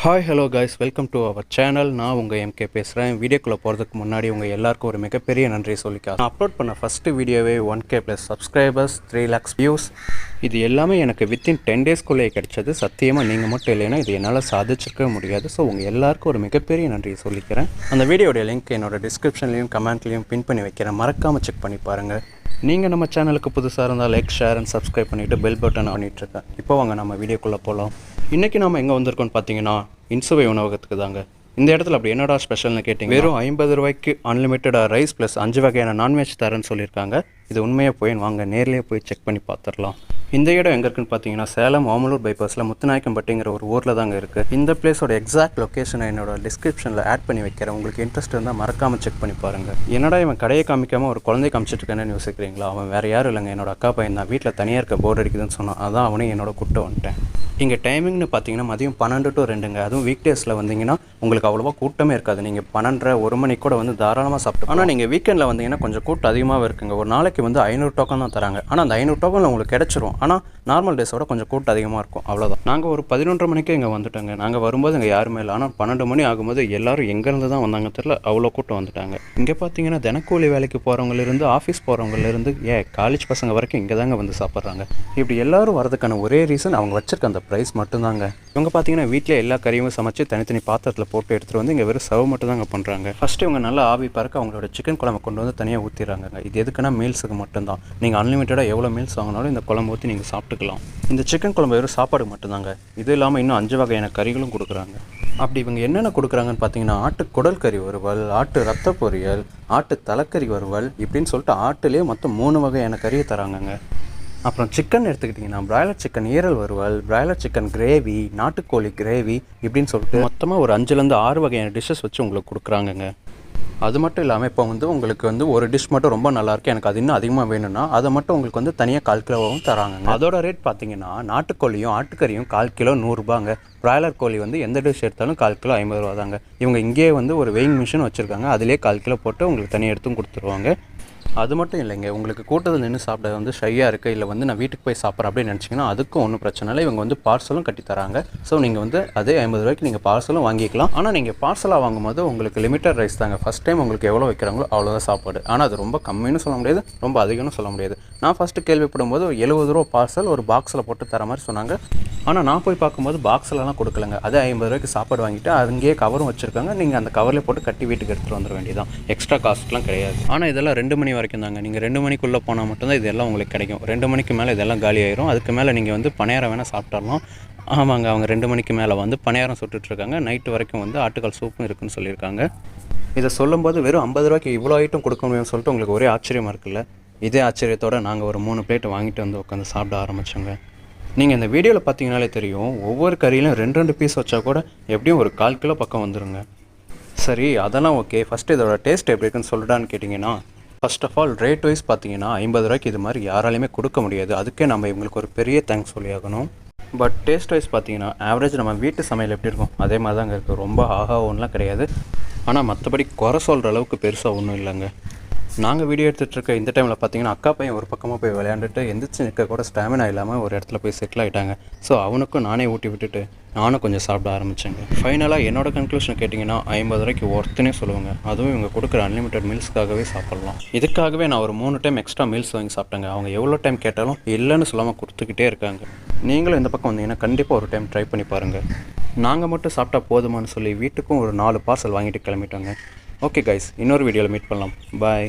Hi hello guys welcome to our channel நான் உங்கள் MK பேசுகிறேன் வீடியோக்குள்ளே போகிறதுக்கு முன்னாடி உங்கள் எல்லாருக்கும் ஒரு மிகப்பெரிய நன்றி சொல்லிக்கா நான் அப்லோட் பண்ண ஃபஸ்ட்டு வீடியோவே one K plus subscribers three lakhs views இது எல்லாமே எனக்கு வித்தின் டென் டேஸ்க்குள்ளேயே கிடைச்சது. சத்தியமாக நீங்கள் மட்டும் இல்லைன்னா இது என்னால் சாதிச்சிருக்க முடியாது. ஸோ உங்கள் எல்லாருக்கும் ஒரு மிகப்பெரிய நன்றியை சொல்லிக்கிறேன். அந்த வீடியோடைய லிங்க் என்னோட டிஸ்கிரிப்ஷன்லையும் கமெண்ட்லையும் பின் பண்ணி வைக்கிறேன். மறக்காமல் செக் பண்ணி பாருங்கள் நீங்கள் நம்ம சேனலுக்கு புதுசாக இருந்தால் லைக் ஷேர் அண்ட் சப்ஸ்கிரைப் பண்ணிவிட்டு பெல் பட்டன் பண்ணிட்டுருக்கேன் இப்போ வாங்க நம்ம வீடியோக்குள்ளே போகலாம் இன்றைக்கி நம்ம எங்கே வந்திருக்கோம்னு பார்த்தீங்கன்னா இன்சுவை உணவகத்துக்கு தாங்க. இந்த இடத்துல அப்படி என்னடா ஸ்பெஷல்னு கேட்டிங்க வெறும் ஐம்பது ரூபாய்க்கு அன்லிமிட்டடாக ரைஸ் ப்ளஸ் அஞ்சு வகையான நான்வெஜ் தரேன்னு சொல்லியிருக்காங்க. இது உண்மையாக போய் வாங்க நேர்லேயே போய் செக் பண்ணி பார்த்துடலாம் இந்த இடம் எங்கே இருக்குன்னு பார்த்தீங்கன்னா சேலம் ஓமலூர் பைபாஸில் முத்துநாயக்கம்பட்டிங்கிற ஒரு ஊரில் தாங்க இருக்குது இந்த பிளேஸோட எக்ஸாக்ட் லொக்கேஷனை என்னோட டிஸ்கிரிப்ஷனில் ஆட் பண்ணி வைக்கிறேன். உங்களுக்கு இன்ட்ரெஸ்ட் இருந்தால் மறக்காமல் செக் பண்ணி பாருங்கள் என்னடா இவன் கடையை காமிக்காமல் ஒரு குழந்தை காமிச்சிட்டு இருக்கேன்னு யோசிக்கிறீங்களா? அவன் வேறு யாரும் இல்லைங்க. என்னோட அக்கா பையன் தான். வீட்டில் தனியாக இருக்க போர் அடிக்குதுன்னு சொன்னான். அதான் அவனையும் என்னோட கூப்பிட்டு வந்துட்டேன். இங்கே டைமிங்னு பார்த்தீங்கன்னா மதியம் பன்னெண்டு டு ரெண்டுங்க. அதுவும் வீக் டேஸில் வந்தீங்கன்னா உங்களுக்கு அவ்வளோவா கூட்டமே இருக்காது. நீங்கள் பன்னெண்டரை ஒரு மணிக்கு கூட வந்து தாராளமாக சாப்பிட்டு ஆனால் நீங்கள் வீக்கெண்டில் வந்தீங்கன்னா கொஞ்சம் கூட்டம் அதிகமாக இருக்குங்க. ஒரு நாளைக்கு வந்து ஐநூறு டோக்கன் தான் தராங்க. ஆனால் அந்த ஐநூறு டோக்கன் உங்களுக்கு கிடச்சிரும். ஆனால் நார்மல் டேஸோட கொஞ்சம் கூட்டம் அதிகமாக இருக்கும். அவ்வளோதான் நாங்கள் ஒரு பதினொன்றரை மணிக்கே இங்கே வந்துட்டோங்க. நாங்கள் வரும்போது இங்கே யாருமே இல்லை. ஆனால் பன்னெண்டு மணி ஆகும்போது எல்லாரும் எங்கேருந்து தான் வந்தாங்க தெரியல அவ்வளோ கூட்டம் வந்துட்டாங்க. இங்கே பார்த்தீங்கன்னா தினக்கூலி வேலைக்கு போகிறவங்களிருந்து ஆஃபீஸ் போகிறவங்களிருந்து ஏ காலேஜ் பசங்க வரைக்கும் இங்கே தாங்க வந்து சாப்பிட்றாங்க. இப்படி எல்லாரும் வரதுக்கான ஒரே ரீசன் அவங்க வச்சிருக்க அந்த ப்ரைஸ் மட்டும்தாங்க. இவங்க பார்த்தீங்கன்னா வீட்டில் எல்லா கறியும் சமைச்சு தனித்தனி பாத்திரத்தில் போட்டு எடுத்துகிட்டு வந்து இங்கே வெறும் சர்வ் மட்டும் தாங்க பண்ணுறாங்க ஃபஸ்ட்டு இவங்க நல்லா ஆவி பறக்க அவங்களோட சிக்கன் குழம்பு கொண்டு வந்து தனியாக ஊற்றிடுறாங்க இது எதுக்குன்னா மீல்ஸுக்கு மட்டும்தான். நீங்கள் அன்லிமிட்டடாக எவ்வளோ மீல்ஸ் வாங்கினாலும் இந்த குழம்பு ஊற்றி நீங்கள் சாப்பிட்டுக்கலாம். இந்த சிக்கன் குழம்பு வெறும் சாப்பாடு மட்டும்தாங்க. இது இல்லாமல் இன்னும் அஞ்சு வகையான கறிகளும் கொடுக்குறாங்க. அப்படி இவங்க என்னென்ன கொடுக்குறாங்கன்னு பார்த்தீங்கன்னா ஆட்டு குடல் கறி வறுவல் ஆட்டு ரத்த பொரியல் ஆட்டு தலைக்கறி வறுவல் இப்படின்னு சொல்லிட்டு ஆட்டுலேயே மொத்தம் மூணு வகையான கறியை தராங்கங்க. அப்புறம் சிக்கன் எடுத்துக்கிட்டிங்கன்னா பிராய்லர் சிக்கன் ஈரல் வறுவல் பிராய்லர் சிக்கன் கிரேவி நாட்டுக்கோழி கிரேவி இப்படின்னு சொல்லிட்டு மொத்தமாக ஒரு அஞ்சுலேருந்து ஆறு வகையான டிஷ்ஷஸ் வச்சு உங்களுக்கு கொடுக்குறாங்கங்க. அது மட்டும் இல்லாமல் இப்போ வந்து உங்களுக்கு வந்து ஒரு டிஷ் மட்டும் ரொம்ப நல்லாயிருக்கு. எனக்கு அது இன்னும் அதிகமாக வேணும்னா அதை மட்டும் உங்களுக்கு வந்து தனியாக கால் கிலோவும் தராங்க அதோட ரேட் பார்த்தீங்கன்னா நாட்டுக்கோழியும் ஆட்டுக்கறியும் கால் கிலோ நூறுரூபாங்க பிராய்லர் கோழி வந்து எந்த டிஷ் எடுத்தாலும் கால் கிலோ ஐம்பது ரூபா தாங்க இவங்க இங்கேயே வந்து ஒரு வெயிங் மிஷின் வச்சுருக்காங்க. அதிலே கால் கிலோ போட்டு உங்களுக்கு தனியாக எடுத்தும் கொடுத்துருவாங்க. அது மட்டும் இல்லைங்க. உங்களுக்கு கூட்டத்தில் நின்று சாப்பிட வந்து ஷையாக இருக்குது இல்லை வந்து நான் வீட்டுக்கு போய் சாப்பிட்றேன் அப்படின்னு நினச்சிங்கன்னா அதுக்கும் ஒன்றும் பிரச்சனை இல்லை. இவங்க வந்து பார்சலும் கட்டி தராங்க. ஸோ நீங்கள் வந்து அதே ஐம்பது ரூபாய்க்கு நீங்கள் பார்சலும் வாங்கிக்கலாம். ஆனால் நீங்கள் பார்சலாக வாங்கும்போது உங்களுக்கு லிமிட்டட் ரைஸ் தாங்க. ஃபஸ்ட் டைம் உங்களுக்கு எவ்வளோ வைக்கிறாங்களோ அவ்வளோதான் சாப்பாடு. ஆனால் அது ரொம்ப கம்மின்னு சொல்ல முடியாது. ரொம்ப அதிகம்னு சொல்ல முடியாது. நான் ஃபஸ்ட்டு கேள்விப்படும் போது எழுபது ரூபா பார்சல் ஒரு பாக்ஸில் போட்டு தர மாதிரி சொன்னாங்க. ஆனால் நான் போய் பார்க்கும்போது பாக்ஸ்லலாம் கொடுக்கலங்க. அதே ஐம்பது ரூபாய்க்கு சாப்பாடு வாங்கிட்டு அங்கேயே கவரும் வச்சுருக்காங்க. நீங்கள் அந்த கவரில் போட்டு கட்டி வீட்டுக்கு எடுத்துகிட்டு வந்துட வேண்டியதான் எக்ஸ்ட்ரா காஸ்ட்லாம் கிடையாது. ஆனால் இதெல்லாம் ரெண்டு மணி வரைக்கும் தாங்க. நீங்கள் ரெண்டு மணிக்குள்ளே போனால் மட்டும்தான் இதெல்லாம் உங்களுக்கு கிடைக்கும். ரெண்டு மணிக்கு மேலே இதெல்லாம் காலி ஆயிரும். அதுக்கு மேலே நீங்கள் வந்து பணியாரம் வேணால் சாப்பிட்டாலும் ஆமாங்க அவங்க ரெண்டு மணிக்கு மேலே வந்து பணியாரம் சுட்டுட்ருக்காங்க நைட்டு வரைக்கும் வந்து ஆட்டுக்கால் சூப்பும் இருக்குன்னு சொல்லியிருக்காங்க. இதை சொல்லும்போது வெறும் ஐம்பது ரூபாய்க்கு இவ்வளோ ஐட்டம் கொடுக்க முடியும்னு சொல்லிட்டு உங்களுக்கு ஒரே ஆச்சரியமாக இருக்குல்ல? இதே ஆச்சரியத்தோடு நாங்கள் ஒரு மூணு பிளேட் வாங்கிட்டு வந்து உட்காந்து சாப்பிட ஆரம்பித்தோங்க நீங்கள் இந்த வீடியோவில் பார்த்தீங்கனாலே தெரியும் ஒவ்வொரு கறியிலும் ரெண்டு ரெண்டு பீஸ் வச்சா கூட எப்படியும் ஒரு கால் கிலோ பக்கம் வந்துடுங்க சரி அதெல்லாம் ஓகே ஃபஸ்ட்டு இதோட டேஸ்ட் எப்படி இருக்குன்னு சொல்லிட்டான்னு கேட்டிங்கன்னா first of all rate wise பார்த்தீங்கன்னா ஐம்பது ரூபாய்க்கு இது மாதிரி யாராலையுமே கொடுக்க முடியாது. அதுக்கே நம்ம இவங்களுக்கு ஒரு பெரிய தேங்க்ஸ் சொல்லியாகணும். பட் டேஸ்ட் வைஸ் பார்த்தீங்கன்னா ஆவரேஜ் நம்ம வீட்டு சமையல் எப்படி இருக்கும்? அதே மாதிரி தாங்க இருக்குது ரொம்ப ஆஹா ஒன்றுலாம் கிடையாது. ஆனால் மற்றபடி குறை சொல்கிற அளவுக்கு பெருசாக ஒன்றும் இல்லைங்க. நாங்கள் வீடியோ எடுத்துகிட்டு இருக்க இந்த டைமில் பார்த்தீங்கன்னா அக்கா பையன் ஒரு பக்கமாக போய் விளையாண்டுட்டு எந்திரிச்சு நிற்க கூட ஸ்டாமினா இல்லாமல் ஒரு இடத்துல போய் செட்டில் ஆகிட்டாங்க ஸோ அவனுக்கும் நானே ஊட்டி விட்டுட்டு நானும் கொஞ்சம் சாப்பிட ஆரம்பித்தேங்க ஃபைனலாக என்னோட கன்க்ளூஷன் கேட்டிங்கன்னா ஐம்பது ரூபாய்க்கு ஒர்த்துனே சொல்லுவாங்க. அதுவும் இவங்க கொடுக்குற அன்லிமிட்டட் மீல்ஸ்க்காகவே சாப்பிட்லாம். இதுக்காகவே நான் ஒரு மூணு டைம் எக்ஸ்ட்ரா மீல்ஸ் வாங்கி சாப்பிட்டேங்க. அவங்க எவ்வளோ டைம் கேட்டாலும் இல்லைன்னு சொல்லாமல் கொடுத்துக்கிட்டே இருக்காங்க. நீங்களும் இந்த பக்கம் வந்தீங்கன்னா கண்டிப்பாக ஒரு டைம் ட்ரை பண்ணி பாருங்கள் நாங்கள் மட்டும் சாப்பிட்டா போதுமான்னு சொல்லி வீட்டுக்கும் ஒரு நாலு பார்சல் வாங்கிட்டு கிளம்பிட்டோங்க. ஓகே கைஸ் இன்னொரு வீடியோவில் மீட் பண்ணலாம். பாய்